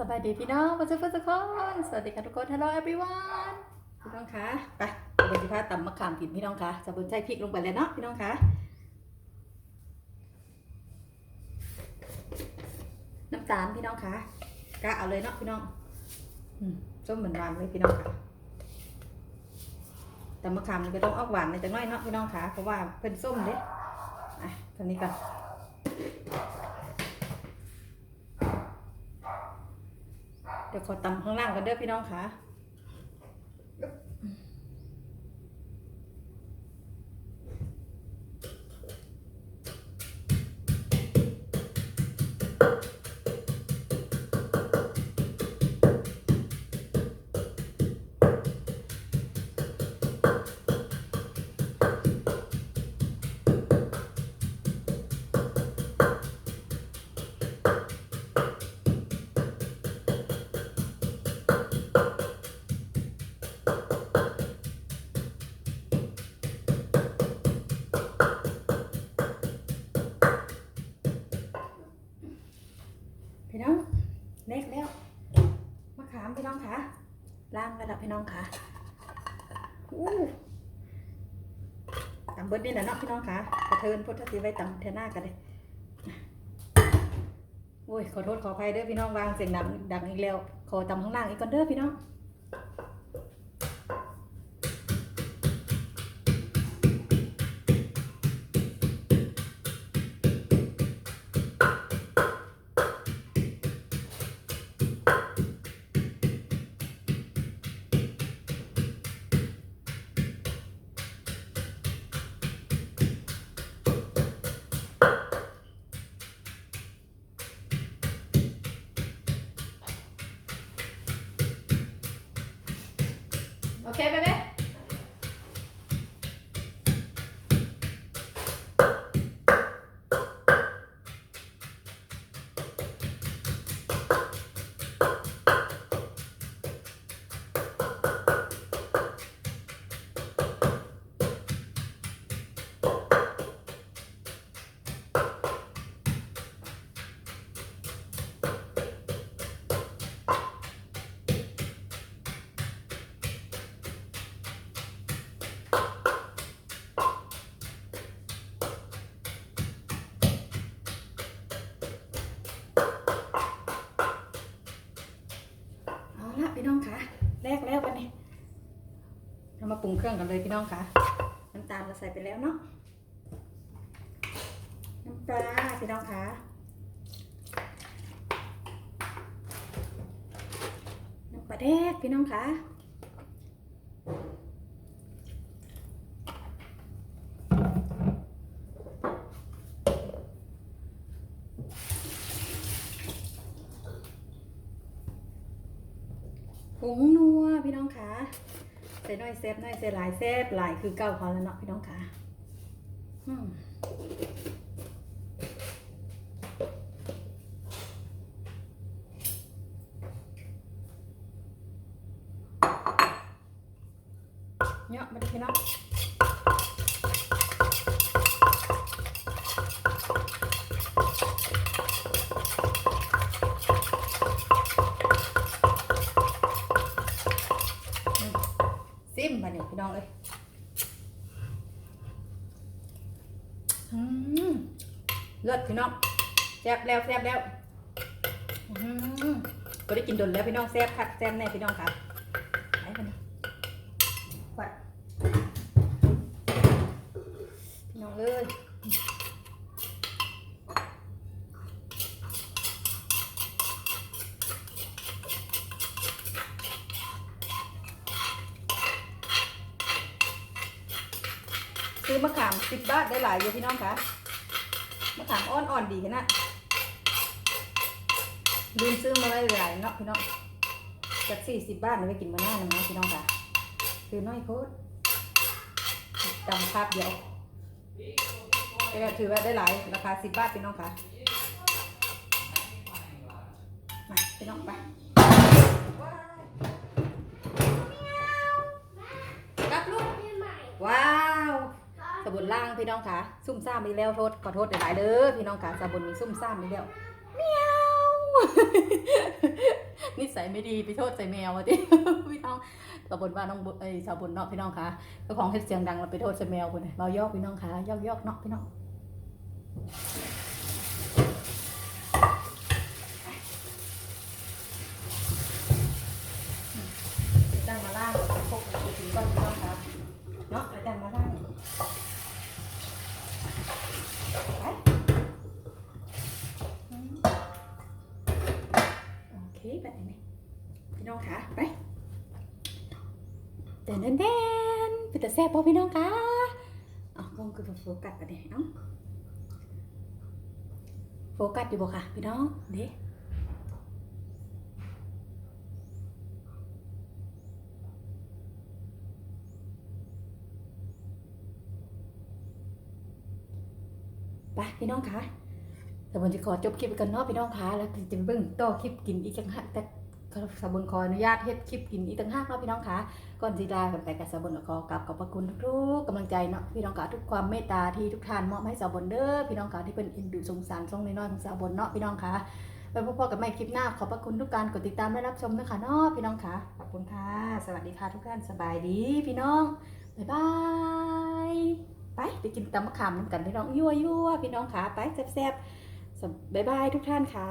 สบายดีพี่น้องประชาชนทุกคนสวัสดีค่ะทุกคน Hello everyone พี่น้องคะไปเราจะพาตำมะขามกินพี่น้องคะจะบนใช้พริกลงไปเลยเนาะพี่น้องคะน้ำตาลพี่น้องคะกะเอาเลยเนาะพี่น้องส้มเหมือนหวานเลยพี่น้องค่ะแต่มะขามมันก็ต้องออกหวานในจังน้อยเนาะพี่น้องคะเพราะว่าเป็นส้มเด้อะตอนนี้ก่อน เดี๋ยวขอตำข้างล่างกันเด้อพี่น้องค่ะ พี่น้องเล็กแล้วมะขามพี่น้องค่ะล่างแล้วล่ะพี่น้องค่ะอู้ตำเบิดนี่นะเนาะพี่น้องค่ะกระเทินพุทธศิไว้ตำเทหน้ากันเลยโอ้ยขอโทษขออภัยเด้อพี่น้องวางเสียงดังดังอีกแล้ว ขอตำข้างล่างอีกก่อนเด้อพี่น้อง โอ มาปรุงเครื่องกันเลยพี่น้องค่ะน้ำตาลเราใส่ไปแล้วเนาะน้ำปลาพี่น้องค่ะน้ำปลาแดกพี่น้องค่ะผงนัวพี่น้องคะ ใส่น้อยแซบน้อยใส่หลายแซบหลายคือเก้าเขาแล้วเนาะพี่น้องคะอืมเนาะมาดูพี่น้องซิมมาเนี่ยพี่น้องเลยอืม เลิศพี่น้องแซ่บแล้วแซ่บแล้วก็ได้กินดนแล้วพี่น้องแซ่บคักแซ่บแน่พี่น้องค่ะไปกันนี่วัดพี่น้องเอ้ยซื้อมะขามสิบบาทได้หลายอยู่พี่น้องค่ะ มะขามอ่อนอ่อนๆดีขนาดลืมซื้อมาไว้หลายเนาะพี่น้องจากสี่สิบบาทเอาไปกินมาหน้าหนึ่งนะพี่น้องค่ะ คือน้อยโคตรจำภาพเดียวแต่ก็ถือว่าได้หลายราคาสิบบาทพี่น้องค่ะมาพี่น้องไปรับลูกว้าว สบุนล่างพี่น้องค่ะซุ่มซ่ามีแล้วโทษขอโทษหลายๆเด้อพี่น้องค่ะสบุนมีซุ่มซ่ามีแล้วเมียวนิสัยไม่ดีไปโทษใส่แมวอะดิพี่น้องสบุนว่าน้องไอยชาวบนเนาะพี่น้องคะเจ้าของเสียงดังเราไปโทษใส่แมวคนเรายอกพี่น้องคะยอกยอกเนาะพี่น้องมาล่างพวกเราถึงก่อนพี่น้องคะเนาะไปตั้งมาล่างไปอืมโอ เคแบบนี้พี่น้องคะไปเต้นเต้นเต้นเป็นแต่แซ่บป่ะพี่น้องคะเอกล้องคือโฟกัสประเดี๋ยวเอ้าโฟกัสอยู่บ่ค่ะพี่น้องเด้ไปพี่น้องคะ แต่บนจะขอจบคลิปไปกันเนาะพี่น้องคะแล้วจะไปเบิ่งต่อคลิปกินอีกจังหักแต่สาวบนขออนุญาตเฮ็ดคลิปกินอีกต่างหากเนาะพี่น้องคะก่อนสิลากันไปกับสบนก็ขอกราบขอบพระคุณทุกๆกำลังใจเนาะพี่น้องกาทุกความเมตตาที่ทุกท่านมอบให้สาวบนเด้อพี่น้องกาที่เป็นเอ็นดูสงสารทรงน้อยของสาวบนเนาะพี่น้องคะไปพบๆกับใหม่คลิปหน้าขอบพระคุณทุกการกดติดตามและรับชมนะคะเนาะพี่น้องคะขอบคุณค่ะ สวัสดีค่ะทุกท่านสบายดีพี่น้องบ๊ายบายไปไปกินตำมะขามน้ำกันพี่น้องยั่วยั่วพี่น้องคะไปแซ่บๆ บ๊ายบายทุกท่านค่ะ